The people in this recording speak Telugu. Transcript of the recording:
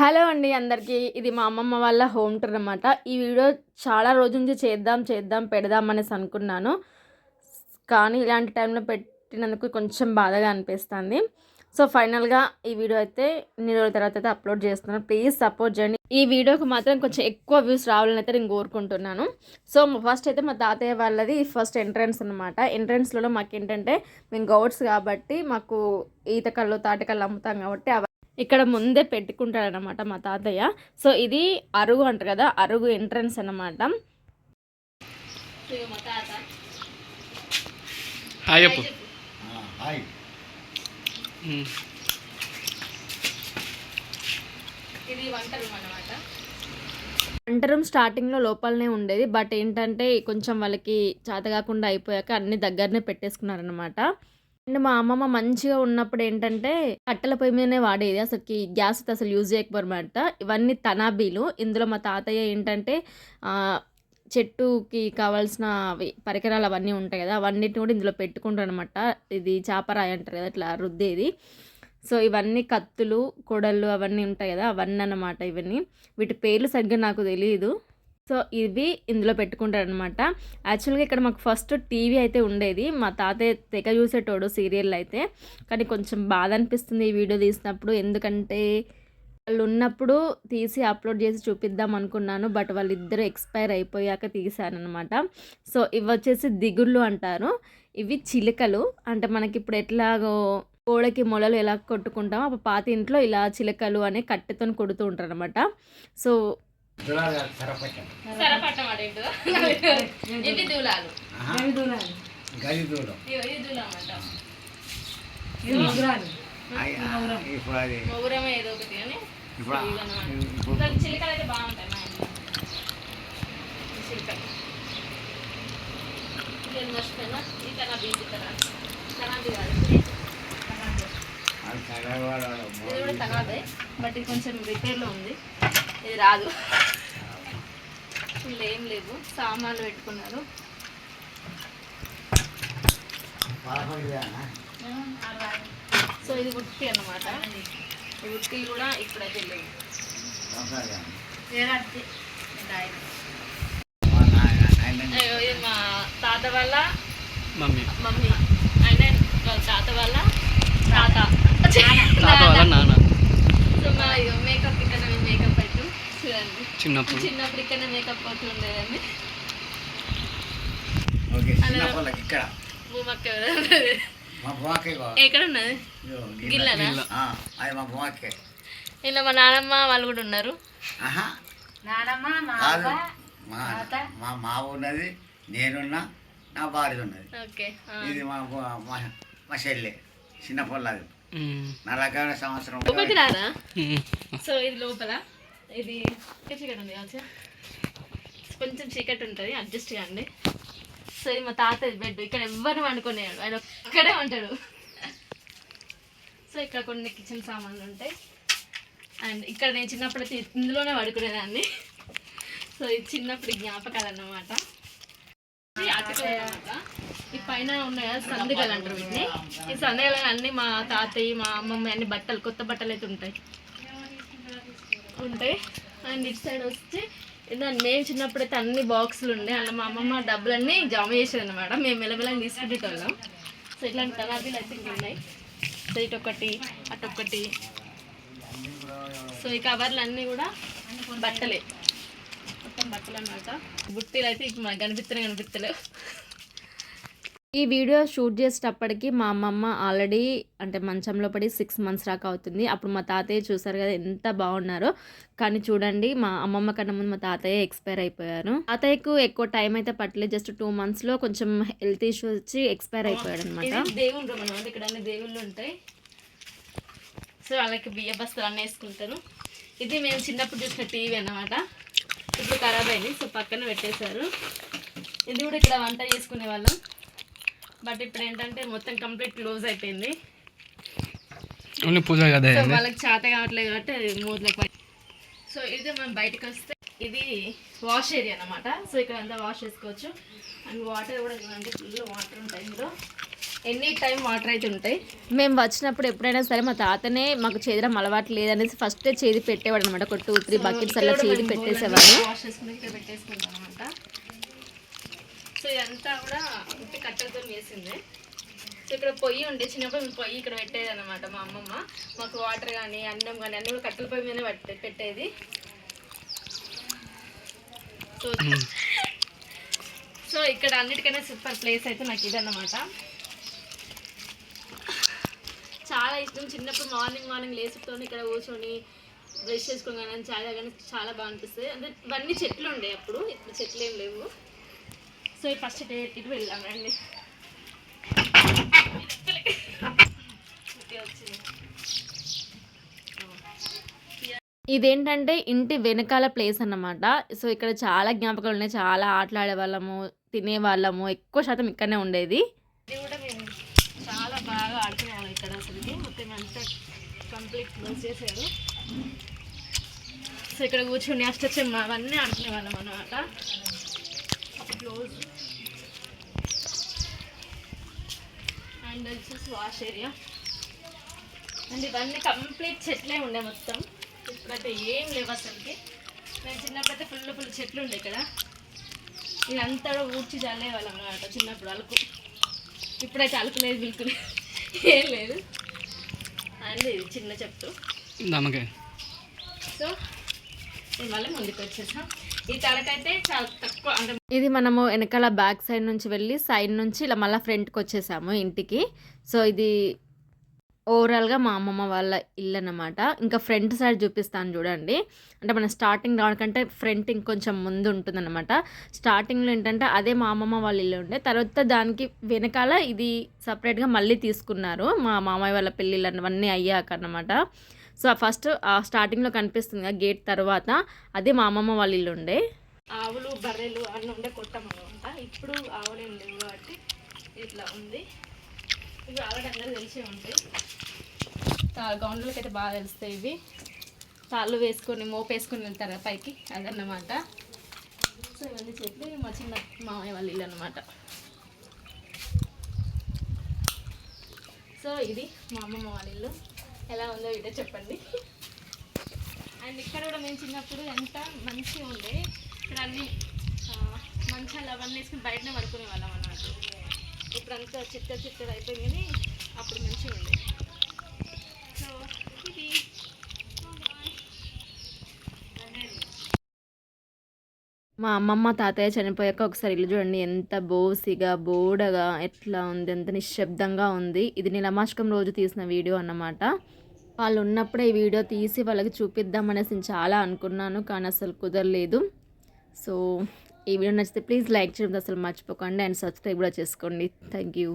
హలో అండి అందరికీ. ఇది మా అమ్మమ్మ వాళ్ళ హోమ్ టూర్ అనమాట ఈ వీడియో చాలా రోజు నుంచి చేద్దాం చేద్దాం పెడదాం అనేసి అనుకున్నాను. కానీ ఇలాంటి టైంలో పెట్టినందుకు కొంచెం బాధగా అనిపిస్తుంది. సో ఫైనల్గా ఈ వీడియో అయితే ఇన్ని రోజుల తర్వాత అయితే అప్లోడ్ చేస్తున్నాను. ప్లీజ్ సపోర్ట్ చేయండి. ఈ వీడియోకి మాత్రం కొంచెం ఎక్కువ వ్యూస్ రావాలని అయితే నేను కోరుకుంటున్నాను. సో ఫస్ట్ అయితే మా తాతయ్య వాళ్ళది ఫస్ట్ ఎంట్రన్స్ అనమాట ఎంట్రన్స్లో మాకు ఏంటంటే మేము గౌడ్స్ కాబట్టి మాకు ఈతకళ్ళు తాటికళ్ళు అమ్ముతాం కాబట్టి ఇక్కడ ముందే పెట్టుకుంటాడనమాట మా తాతయ్య. సో ఇది అరుగు అంటారు కదా అరుగు ఎంట్రన్స్ అన్నమాట. మా తాత హాయ్ చెప్పు. హాయ్. ఉమ్. ఇది వంట రూమ్ అనమాట వంట రూమ్ స్టార్టింగ్లో లోపలనే ఉండేది. బట్ ఏంటంటే కొంచెం వాళ్ళకి చేత కాకుండా అయిపోయాక అన్ని దగ్గరనే పెట్టేసుకున్నారనమాట అండ్ మా అమ్మమ్మ మంచిగా ఉన్నప్పుడు ఏంటంటే కట్టెల పొయ్యి మీదనే వాడేది. అసలు గ్యాస్ అయితే అసలు యూజ్ చేయకపోరమాట ఇవన్నీ తనాబీలు. ఇందులో మా తాతయ్య ఏంటంటే చెట్టుకి కావాల్సిన అవి పరికరాలు అవన్నీ ఉంటాయి కదా అవన్నిటిని కూడా ఇందులో పెట్టుకుంటారు అనమాట ఇది చాపరాయి అంటారు కదా ఇట్లా రుద్దేది. సో ఇవన్నీ కత్తులు కొడళ్ళు అవన్నీ ఉంటాయి కదా అవన్నీ అన్నమాట ఇవన్నీ. వీటి పేర్లు సరిగ్గా నాకు తెలియదు సో ఇవి ఇందులో పెట్టుకుంటారనమాట యాక్చువల్గా ఇక్కడ మాకు ఫస్ట్ టీవీ అయితే ఉండేది. మా తాతయ్య తెగ చూసేటోడు సీరియల్ అయితే. కానీ కొంచెం బాధ అనిపిస్తుంది ఈ వీడియో తీసినప్పుడు. ఎందుకంటే వాళ్ళు ఉన్నప్పుడు తీసి అప్లోడ్ చేసి చూపిద్దాం అనుకున్నాను. బట్ వాళ్ళిద్దరూ ఎక్స్పైర్ అయిపోయాక తీసానమాట సో ఇవి వచ్చేసి దిగుళ్ళు అంటారు. ఇవి చిలుకలు. అంటే మనకి ఇప్పుడు ఎట్లాగో గోడకి మొలలు ఎలా కొట్టుకుంటామో అప్పుడు పాత ఇంట్లో ఇలా చిలకలు అనే కట్టెతో కొడుతూ ఉంటారు అనమాట సో సరపట్టం ఇవి దూలాలు. గది దూలం. ఇవి దూలం అంటాం అయ్- ఇప్పుడు అది మొగురమే ఏదో ఒకటి అని ఇప్పుడు ఆ- ఇప్పుడు ఇంకా చిలుకలు అయితే బాగుంటాయి మా ఇంట్లో ఈ చిలుకలు. ఇంకేం మర్చిపోయినా ఈ కనాబీ ఇది కనాబీ కనాబీ కాదు. అది చదవాలి ఇది కూడా కనాబే బట్ ఇది కొంచెం రిపేర్లో ఉంది. ఇది రాదు. వీళ్ళు ఏం లేవు. సామాన్లు పెట్టుకున్నారు? సో ఇది ఉట్టి అన్నమాట. ఈ ఉట్టి కూడా ఇప్పుడైతే లేవు. మా ఇది తాత వాళ్ళ మమ్మీ. మమ్మీ. ఆయన వాళ్ళ తాత వాళ్ళ తాత. తాత వాళ్ళ నాన్న. సో మా మేకప్ ఇక్కడ మేకప్ చూడండి. చిన్నప్పుడు. చిన్నప్పుడు ఇక్కడ. మేకప్ అవుతూ ఉండేదండి ఎక్కడ ఉన్నది ఇలా మా నానమ్మ వాళ్ళు కూడా ఉన్నారు. మా మా మావ ఉన్నది నేనున్నా నా భార్య ఉన్నది. ఓకే ఇది మా మా చెల్లె చిన్న పొల్లది. ఉమ్. నలభై సంవత్సరం. సో ఇది లోపల? ఇది చీకటి ఉంది కావచ్చు. కొంచెం చీకటి ఉంటుంది అడ్జస్ట్ కాండి సో ఇది మా తాత బెడ్ ఇక్కడ ఎవ్వరు వండుకునేవాడు ఆయన ఒక్కడే ఉంటాడు. సో ఇక్కడ కొన్ని కిచెన్ సామాన్లు ఉంటాయి. అండ్ ఇక్కడ నేను చిన్నప్పుడు ఇందులోనే పడుకునేదాన్ని. సో ఇది చిన్నప్పుడు జ్ఞాపకాలు అన్నమాట ఈ పైన ఉన్నాయి కదా సందుగలు అంటారు వీటిని. ఈ సందుగలు అన్ని మా తాతయ్య మా అమ్మమ్మ అన్ని బట్టలు కొత్త బట్టలు అయితే ఉంటాయి. ఉంటాయి. అండ్ ఇటు సైడ్ వచ్చి దాన్ని మేము చిన్నప్పుడు అయితే అన్ని బాక్సులు ఉండే. అలా మా అమ్మమ్మ డబ్బులన్నీ జమ చేసేది అనమాట మేము మెల్లమెల్లని తీసుకునేటోళ్ళం సో ఇట్లాంటి తలాబీలు అయితే ఇంకా ఉన్నాయి. సో ఇటు ఒకటి. సో ఈ కవర్లు అన్నీ కూడా బట్టలే. మొత్తం బట్టలు అన్నమాట. బుట్టీలు అయితే ఇప్పుడు మనకు కనిపిస్తూనే కనిపిస్తలేవు. ఈ వీడియో షూట్ చేసేటప్పటికి మా అమ్మమ్మ ఆల్రెడీ అంటే మంచంలో పడి సిక్స్ మంత్స్ దాకా అవుతుంది. అప్పుడు మా తాతయ్య చూసారు కదా ఎంత బాగున్నారో. కానీ చూడండి మా అమ్మమ్మ కన్నా ముందు మా తాతయ్య ఎక్స్పైర్ అయిపోయారు. తాతయ్యకు ఎక్కువ టైం అయితే పట్టలేదు. జస్ట్ టూ మంత్స్లో కొంచెం హెల్త్ ఇష్యూ వచ్చి ఎక్స్పైర్ అయిపోయాడు అనమాట దేవుళ్ళు ఇక్కడ అన్ని దేవుళ్ళు ఉంటాయి. సో వాళ్ళకి బియ్య బస్తాలు అన్నీ వేసుకుంటాను. ఇది మేము చిన్నప్పుడు చూసిన టీవీ అన్నమాట. ఇప్పుడు ఖరాబ్ అయింది సో పక్కన పెట్టేశారు. ఇది కూడా ఇక్కడ వంట చేసుకునే వాళ్ళం. బట్ ఇప్పుడు ఏంటంటే మొత్తం కంప్లీట్ క్లోజ్ అయిపోయింది. ఓన్లీ పూజ కదా. వాళ్ళకి చేత కావట్లేదు కాబట్టి అది మూతలకు సో ఇది మనం బయటకు వస్తే ఇది వాష్ ఏరియా అన్నమాట. సో ఇక్కడ అంతా వాష్ చేసుకోవచ్చు. అండ్ వాటర్ కూడా అంటే ఫుల్ వాటర్ ఉంటాయి ఇందులో. ఎనీ టైం వాటర్ అయితే ఉంటాయి. మేము వచ్చినప్పుడు ఎప్పుడైనా సరే మా తాతనే మాకు చేదడం అలవాటు లేదనేసి ఫస్ట్ చేది పెట్టేవాడు అనమాట ఒక టూ త్రీ బకెట్స్ అలా చేది పెట్టేసేవాడు. వాష్ చేసుకుని ఇక్కడ పెట్టేసుకుంటాం అనమాట సో ఇదంతా కూడా ఉట్టి కట్టెలతో వేసిందే. సో ఇక్కడ పొయ్యి ఉండే చిన్నప్పుడు మేము పొయ్యి ఇక్కడ పెట్టేది అనమాట మా అమ్మమ్మ. మాకు వాటర్ కానీ అన్నం కానీ అన్నీ కూడా కట్టెల పొయ్యి మీద పెట్టే పెట్టేది. సో సో ఇక్కడ అన్నిటికైనా సూపర్ ప్లేస్ అయితే నాకు ఇదన్నమాట. చాలా ఇష్టం. చిన్నప్పుడు మార్నింగ్ మార్నింగ్ లేచుకొని ఇక్కడ కూర్చొని బ్రష్ చేసుకోగానే కానీ చాయ్ కానీ చాలా బాగా అనిపిస్తుంది. అంటే ఇవన్నీ చెట్లు ఉండే అప్పుడు ఇప్పుడు చెట్లు ఏం లేవు. సో ఈ ఫస్ట్ డే రండి. వచ్చింది ఇదేంటంటే ఇంటి వెనకాల ప్లేస్ అన్నమాట. సో ఇక్కడ చాలా జ్ఞాపకాలు ఉన్నాయి. చాలా ఆటలాడే వాళ్ళము తినే వాళ్ళము ఎక్కువ శాతం ఇక్కడనే ఉండేది. కూడా మేము చాలా బాగా ఆడుకునే వాళ్ళం ఇక్కడ అసలుకి. మొత్తం అంతా కంప్లీట్ క్లోజ్ చేశారు. సో ఇక్కడ కూర్చొని అష్టచెమ్మ అవన్నీ ఆడుకునే వాళ్ళం అనమాట క్లోజ్ అండ్ వచ్చేసి వాష్ ఏరియా అండ్ ఇవన్నీ కంప్లీట్ చెట్లే ఉండే మొత్తం. ఇప్పుడైతే ఏం లేవు అసలుకి. మేము చిన్నప్పుడైతే ఫుల్ ఫుల్ చెట్లు ఉండే ఇక్కడ ఇదంతా ఊడ్చి చల్లే వాళ్ళం అనమాట చిన్నప్పుడు అలుకు. ఇప్పుడైతే అలుకు లేదు బిల్కుల్ ఏం లేదు. అండ్ ఇది చిన్న దమ్మకాయ సో మళ్ళీ ముందుకు వచ్చేసాం. ఈ తలకైతే చాలా ఇది మనము వెనకాల బ్యాక్ సైడ్ నుంచి వెళ్ళి సైడ్ నుంచి ఇలా మళ్ళీ ఫ్రంట్కి వచ్చేసాము ఇంటికి. సో ఇది ఓవరాల్గా మా అమ్మమ్మ వాళ్ళ ఇల్లు అన్నమాట. ఇంకా ఫ్రంట్ సైడ్ చూపిస్తాను చూడండి. అంటే మనం స్టార్టింగ్ రావడానికంటే ఫ్రంట్ ఇంకొంచెం ముందు ఉంటుందన్నమాట. స్టార్టింగ్లో ఏంటంటే అదే మా అమ్మమ్మ వాళ్ళ ఇల్లు ఉండే. తర్వాత దానికి వెనకాల ఇది సపరేట్గా మళ్ళీ తీసుకున్నారు. మా మామయ్య వాళ్ళ పెళ్ళిళ్ళు అవన్నీ అయ్యాక అన్నమాట. సో ఫస్ట్ ఆ స్టార్టింగ్లో కనిపిస్తుంది గేట్ తర్వాత అదే మా అమ్మమ్మ వాళ్ళ ఇల్లు ఉండే. ఆవులు బర్రెలు అన్నీ ఉండే కొట్టం అనమాట ఇప్పుడు ఆవులు లేవు కాబట్టి ఇట్లా ఉంది. ఇవి ఆల్రెడీ అందరూ తెలిసే ఉంటాయి. గౌండ్లకి అయితే బాగా తెలుస్తాయి ఇవి. తాళ్ళు వేసుకొని మోపేసుకొని వెళ్తారు పైకి అదన్నమాట. సో ఇవన్నీ చెట్లు ఇవి మా చిన్న మామయ్య వాళ్ళ ఇల్లు అనమాట సో ఇది మా అమ్మమ్మ వాళ్ళ ఇల్లు. ఎలా ఉందో వీడియో చెప్పండి. అండ్ ఇక్కడ కూడా మేము చిన్నప్పుడు ఎంత మంచిగా ఉండే. ఇక్కడ అన్ని మంచాలు అవన్నీ వేసుకుని బయటనే పడుకునే వాళ్ళం అన్నమాట. ఇప్పుడంతా చిత్త చిత్తలు అయిపోయింది కానీ అప్పుడు మంచిగా ఉండే. సో ఇది. మా అమ్మమ్మ తాతయ్య చనిపోయాక ఒకసారి ఇల్లు చూడండి ఎంత బోసిగా బోడగా ఎట్లా ఉంది ఎంత నిశ్శబ్దంగా ఉంది. ఇది నిలమాష్కం రోజు తీసిన వీడియో అన్నమాట. వాళ్ళు ఉన్నప్పుడే ఈ వీడియో తీసి వాళ్ళకి చూపిద్దామనేసి నేను చాలా అనుకున్నాను కానీ అసలు కుదరలేదు. సో ఈ వీడియో నచ్చితే ప్లీజ్ లైక్ చేయడం అసలు మర్చిపోకండి అండ్ సబ్స్క్రైబ్ కూడా చేసుకోండి. Thank you.